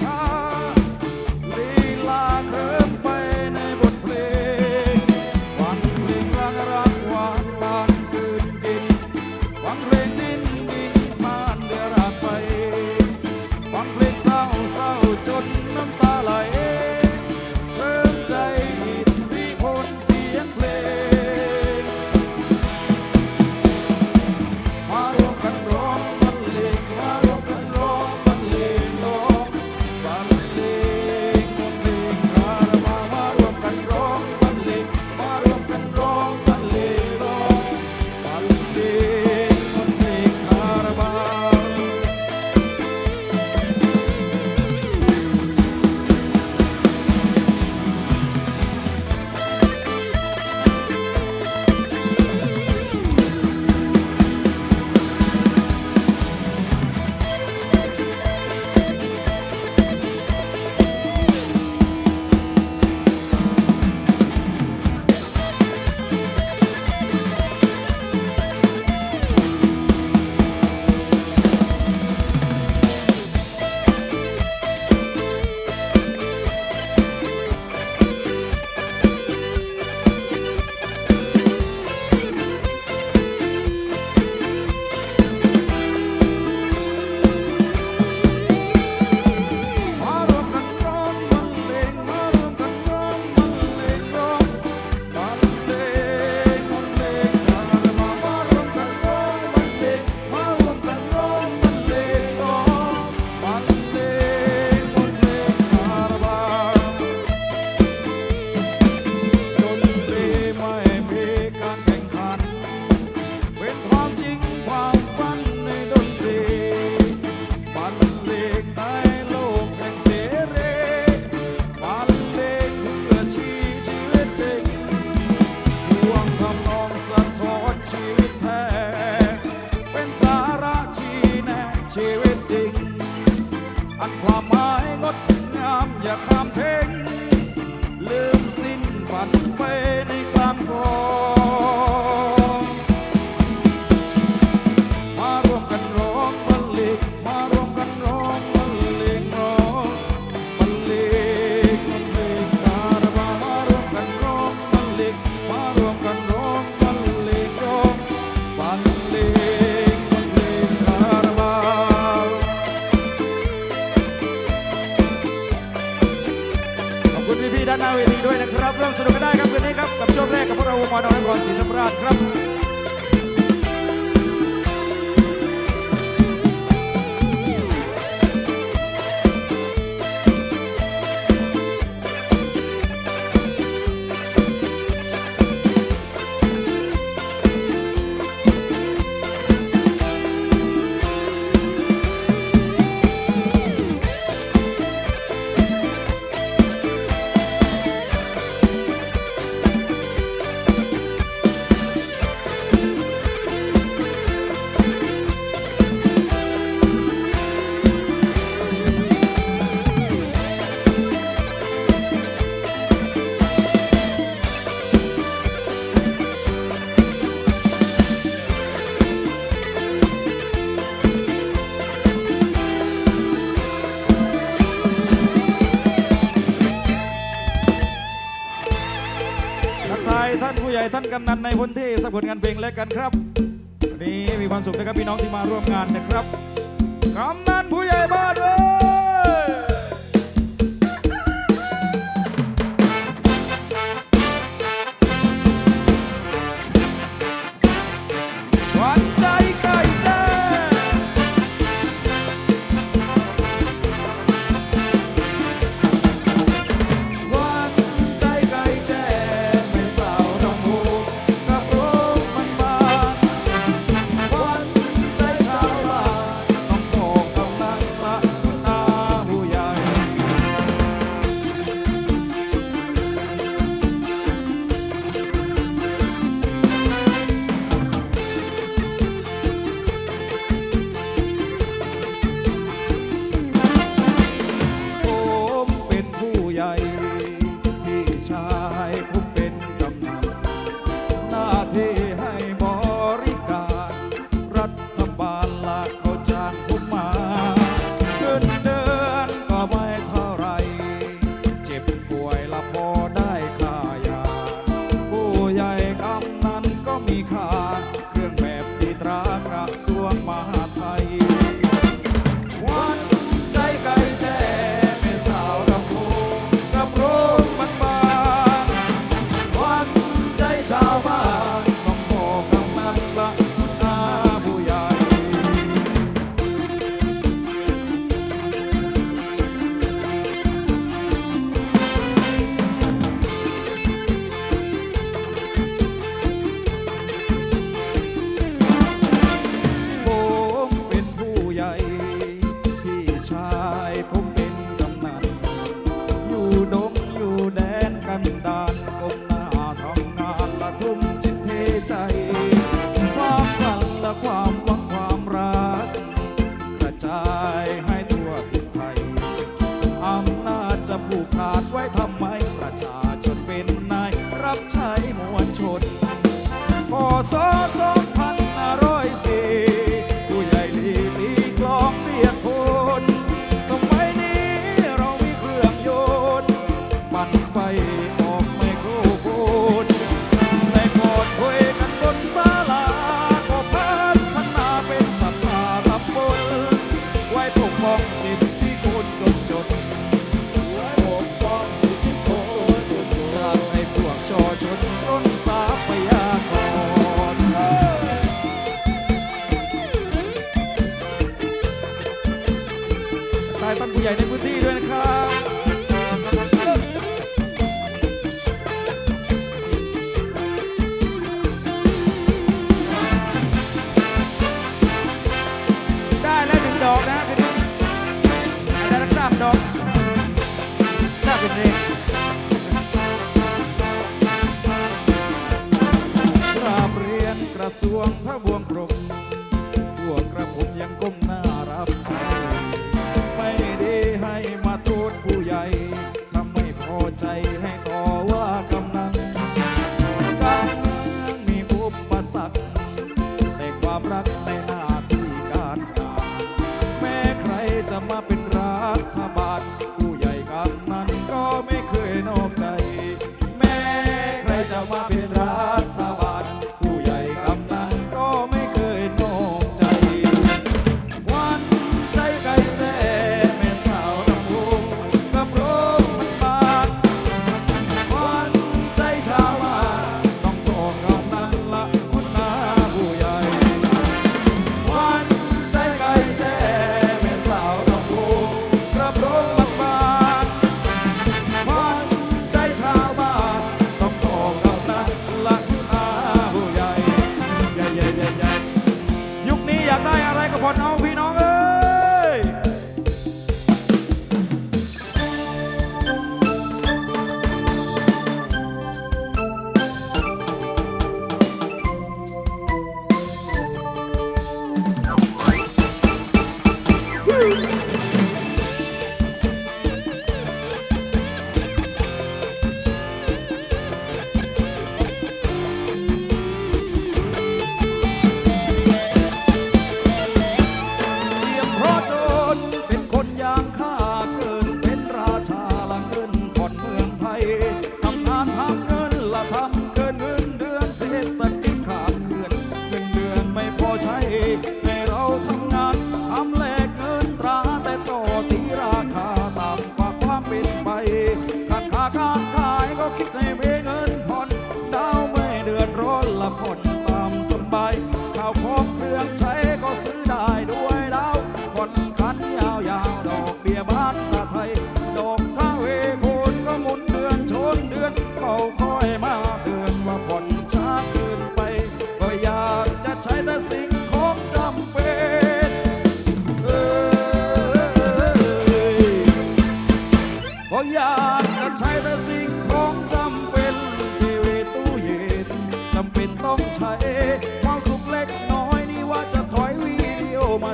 time. ครับร่วมสนุกกันได้ครับคืนนี้ครับกับช่วงแรกกับพวกเราวงมอนอนครศรีธรรมราชครับันในพื้นที่สักผลงานเพลงแล้วกันครับวันนี้มีความสุขนะครับพี่น้องที่มาร่วมงานนะครับกำนันผู้ใหญ่บ้านเลย ขาดไว้ทำไม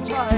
ดี